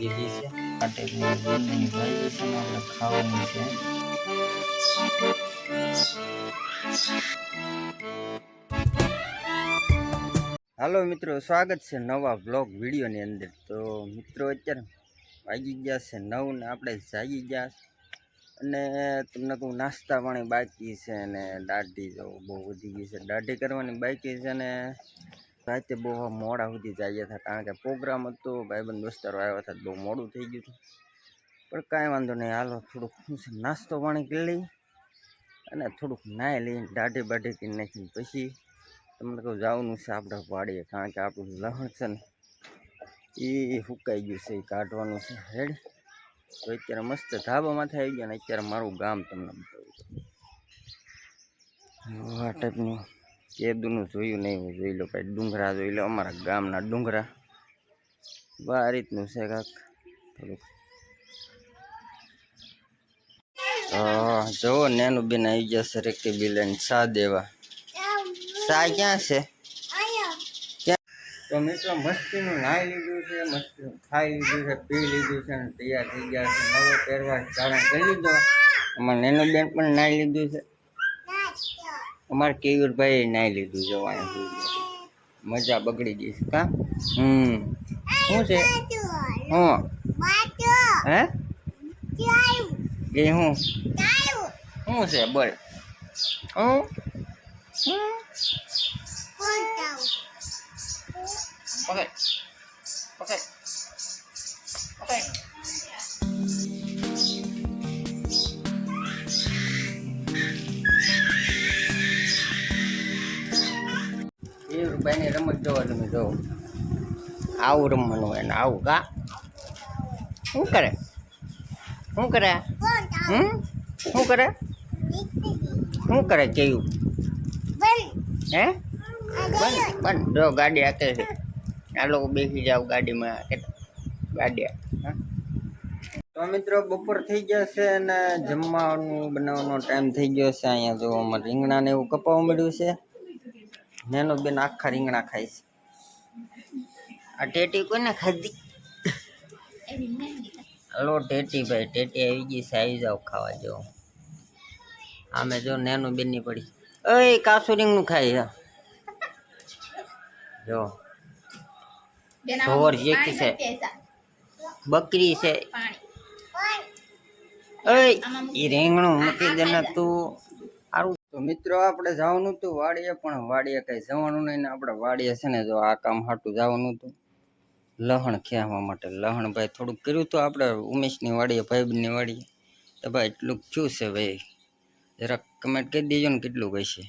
દીધી છે આ ટાઈપની ગુંદરની ભાજી છે ને આપણે ખાવાની છે હાલો મિત્રો સ્વાગત છે નવા બ્લોગ વિડીયોની અંદર તો મિત્રો અત્યારે વાગી ગયા છે નવ ને આપણે જાગી ગયા છે. અને તમને કહું, નાસ્તા પાણી બાકી છે અને દાઢી જો બહુ વધી ગઈ છે. દાઢી કરવાની બાકી છે ને રાતે બહુ મોડા સુધી જઈએ હતા, કારણ કે પ્રોગ્રામ હતો, ભાઈબંધ દોસ્તારો આવ્યા હતા બહુ મોડું થઈ ગયું હતું. પણ કાંઈ વાંધો નહીં, હાલો, થોડુંક નાસ્તો પાણી કરી લઈ અને થોડુંક નાહી લઈને દાઢી બાઢી કરી નાખીને પછી તમને કહું જવાનું છે આપણે વાડીએ, કારણ કે આપણું લહણ છે ને, એ સુકાઈ ગયું છે, એ કાઢવાનું છે. હેડ તો અત્યારે મસ્ત ધાબા માથે આવી ગયા ને, અત્યારે મારું ગામ તમને બતાવું આ ટાઈપનું કેદુનું જોયું નહીં, હું જોઈ લો ભાઈ ડુંગરા જોઈ લો, અમારા ગામના ડુંગરા. આ રીતનું છે કાંક. થોડુંક. જુઓ નેનું બેન આવી ગયા છે રેકી બિલેન સા દેવા. સા ક્યાં છે? તો મિત્રો, મસ્તીનું નાહી લીધું છે, મસ્તીનું ખાઈ લીધું છે, પી લીધું છે અને તૈયાર થઈ ગયા છે. નવો પહેરવા ધારણ કરી લીધો અમારે નેનું બેન પણ નાહી લીધું છે. અમારે કેયુરભાઈ નાહી લીધું છે અહીંયા મજા બગડી ગઈ છે, કા? હમ. શું છે? હું. હે? એ હું? શું છે? બોલ. હું? પકડ એ રમત જોવા તમે જોવો આવું રમવાનું હોય આવું કા શું કરે? શું કરે? હમ? શું કરે? શું કરે કેયું હે? બંધ બંધ. જો ગાડી આકે છે. આ લોકો બેસી જાવ ગાડીમાં કે- ગાડી. તો મિત્રો, બપોર થઈ ગયા છે અને જમવાનું બનાવવાનો ટાઈમ થઈ ગયો છે. અહીંયા જો રીંગણાને એવું કપાવા મળ્યું છે. નેનો બેન આખા રીંગણા ખાય છે. આ ટેટી કોને ખાધી? હલો ટેટી ભાઈ ટેટી આવી ગઈ છે આવી ખાવા જો. આમે જો નેનું બેનની પડી ઓય કાસુ રીંગણું ખાય જો. ઢોર જેકી છે. બકરી છે. એ રીંગણું મૂકી દે ને તું તો મિત્રો, આપણે જવાનું હતું વાડીએ, પણ વાડીએ કઈ જવાનું નહીં ને આપણે વાડીએ છે ને જો આ કામ હાટું જવાનું હતું. લહણ ખેવા માટે. લહણ ભાઈ થોડુંક કર્યું હતું આપણે ઉમેશની વાડીએ ભાઈબની વાડીએ. તો ભાઈ, એટલું શું છે ભાઈ. જરાક કમેન્ટ કરી દેજો ને કેટલું કહેશે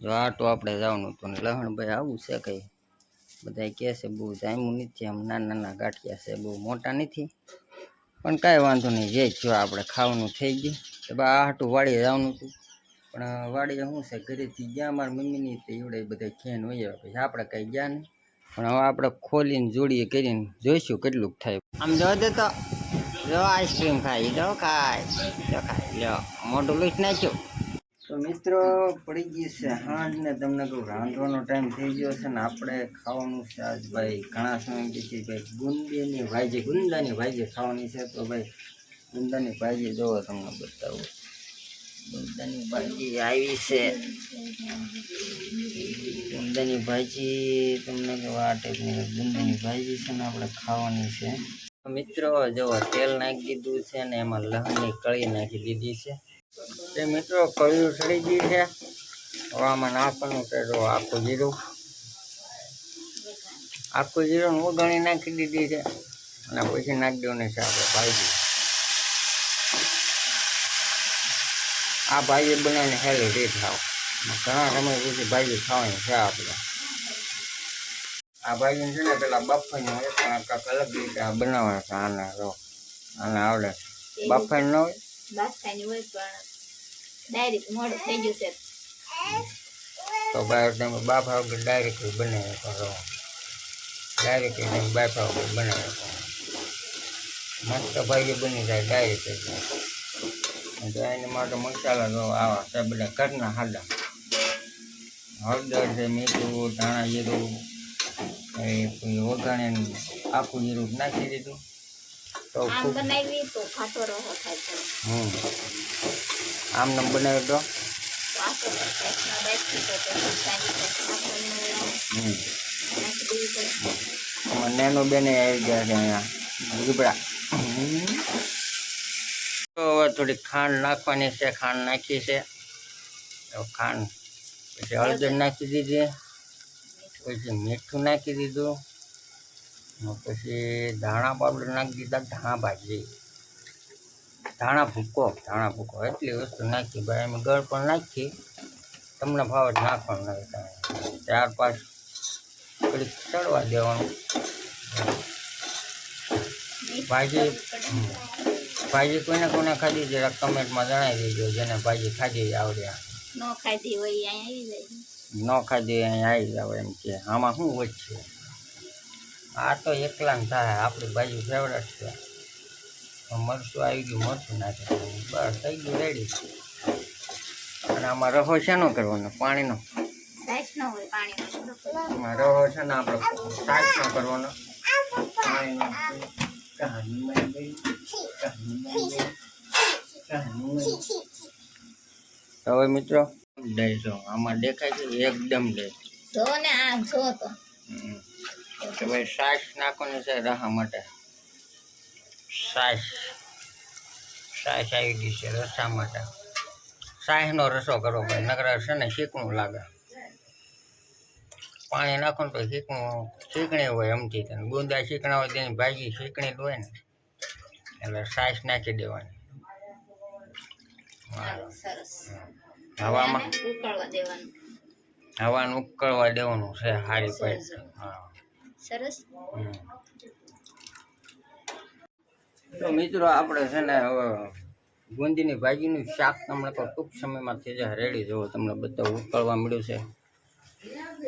જો આટો આપણે જવાનું હતું ને લહણ ભાઈ આવું છે કંઈ. બધા કહે છે, બહુ જામ્યું નથી, આમ નાના નાના ગાંઠિયા છે, બહુ મોટા નથી. પણ કાંઈ વાંધો નહીં જે જો આપણે ખાવાનું થઈ ગયું. તો ભાઈ આ હાટું વાડીએ જવાનું હતું. પણ વાડીએ શું છે? ઘરેથી ગયા મારા મમ્મીની તો એવડે બધા ખેન હોય પછી આપણે કાંઈ ગયા નહીં. પણ હવે આપણે ખોલીને જોડીએ કરીને જોઈશું કેટલુંક થાય. આમ જો દે તો. જો આઈસ્ક્રીમ ખાઈ, જો ખાય જો ખાય લો મોટું લઈશ નાખ્યું. તો મિત્રો, પડી ગઈ છે હાંજ ને તમને કહું, રાંધવાનો ટાઈમ થઈ ગયો છે ને આપણે ખાવાનું છે આજ ભાઈ ઘણા સમય પછી ભાઈ ગુંદીની ભાજી, ગુંદાની ભાજી ખાવાની છે. તો ભાઈ ગુંદાની ભાજી જોવો તમને બતાવું. ગુંદાની ભાજી આવી છે. ગુંદાની ભાજી તમને કેવા ટાઈપની ગુંદાની ભાજી છે ને આપણે ખાવાની છે. મિત્રો, જો તેલ નાખી દીધું છે ને એમાં લહણની કળી નાખી દીધી છે. તે મિત્રો કળિયું સડી ગયું છે? હવે આમાં નાખવાનું છે જો આખું જીરું? આખું જીરું હું ગણી નાખી દીધી છે. અને પછી નાખી દેવાની છે આપણે ભાજી. આ ભાજી બનાવીને હેલી રીત ખાવ. ઘણા સમય પછી ભાજી ખાવાની છે આપણે આ ભાજી છે ને પેલા બફાઈને હોય પણ કાંઈક અલગ રીતે આ બનાવવાના છે આને જો આને આવડે બફાઈ ન હોય? તો ભાઈ તમે બાફા વગર ડાયરેક્ટ બનાવી શકો ડાયરેક્ટ તમે બાફા વગર બનાવી શકો મસ્ત ભાઈ બની જાય ડાયરેક્ટ તો એને માટે મસાલા તો આવા છે બધા ઘરના હાડા. હળદર છે મીઠું ધાણા જીરું એ પછી વઘાણીને આખું જીરું નાખી દીધું. તો બનાવી તો ખાટો રહો થાય તો હમ. આમ નમ બનાવ્યો તો? નેનો બેને આવી ગયા છે અહીંયા. દીપડા તો હવે થોડી ખાંડ નાખવાની છે ખાંડ નાખી છે. તો ખાંડ પછી હળદર નાખી દીધી. પછી મીઠું નાખી દીધું. પછી ધાણા પાવડર નાખી દીધા ધાણા ભાજી. ધાણા ભૂકો ધાણા ભૂકો એટલી વસ્તુ નાખી ભાઈ. અમે ગળ પણ નાખી. તમને ભાવ જ નાખવાનું નથી ચાર પાંચ થોડીક ચડવા દેવાનું. ભાજી. ભાજી કોને કોને ખાધી જરા કમેન્ટમાં જણાવી દેજો જેને ભાજી ખાધી આવડ્યા ન ખાધી હોય અહીંયા આવી જાય. ન ખાધી અહીંયા આવી જાવ એમ કે આમાં શું વચ્ચે? આ તો એકલા ને થાય આપણી ભાજી ફેવરેટ છે. મરચું આવી ગયું મરચું નાખે બસ થઈ ગયું રેડી અને આમાં રહો શેનો કરવાનો પાણીનો? સાઈસ ન હોય પાણીનો આમાં રહો છે ને આપણે સાઈડનો કરવાનો. પાણીનો. હવે મિત્રો. ડે આમાં દેખાય છે એકદમ ડે જો ને આ જો તો. કે ભાઈ સાસ નાખવાની છે રાહા માટે. સાસ. સાસ આવી ગઈ છે રસા માટે. સાસનો રસો કરો ભાઈ નકર છે ને શીકણું લાગે. પાણી નાખો ને તો શીકણું શીકણી હોય એમથી તને ગુંદા શીકણા હોય તેની ભાજી શીકણી હોય ને. એટલે સાઈસ નાખી દેવાની. હવામાં? ઉકળવા દેવાનું. હવાનું ઉકળવા દેવાનું છે હારી પડે હા. સરસ. તો મિત્રો આપણે છે ને હવે ગુંદીની ભાજીનું શાક તમને તો ટૂંક સમયમાં થઈ જાય રેડી. જુઓ તમને બધા ઉકળવા મળ્યું છે.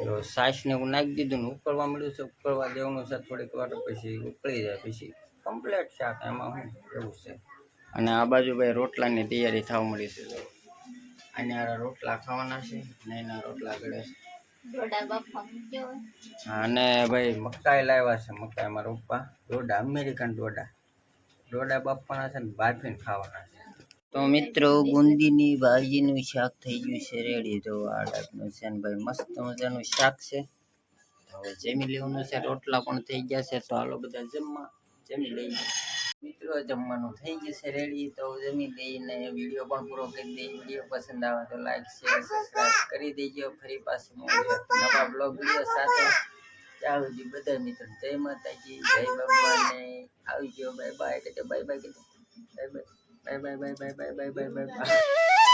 તો સાસને હું નાખી દીધું ને ઉકળવા મળ્યું છે ઉકળવા દેવાનું છે થોડીક વાર પછી ઉકળી જાય પછી. કમ્પ્લેટ શાક એમાં શું એવું છે? અને આ બાજુ ભાઈ રોટલાની તૈયારી થવા મળી છે. અહીંયા અને આ રોટલા ખાવાના છે? ને એના રોટલા ગળે છે? અને ભાઈ મકાઈ લાવ્યા છે મકાઈ મારા પપ્પા. દોડા અમેરિકન દોડા. દોડા બાફવાના છે ને બાફીને ખાવાના છે. તો મિત્રો ગુંદીની ભાજીનું શાક થઈ ગયું છે રેડી. તો આ ટાઈપનું છે ને ભાઈ મસ્ત મજાનું શાક છે. હવે જમી લેવાનું છે રોટલા પણ થઈ ગયા છે. તો હાલો બધા જમવા. જમી લઈએ. મિત્રો, જમવાનું થઈ ગયું છે રેડી તો જમી દઈને વીડિયો પણ પૂરો કરી દઈએ. વીડિયો પસંદ આવે તો લાઈક શેર સબસ્ક્રાઈબ કરી દેજો. ફરી પાછું નવા બ્લોગ વીડિયો સાથે. ચાલો જી બધા મિત્રો, જય માતાજી, જય બાબાને આવજો બાય બાય કે બાય બાય કે bye bye bye bye bye bye bye bye bye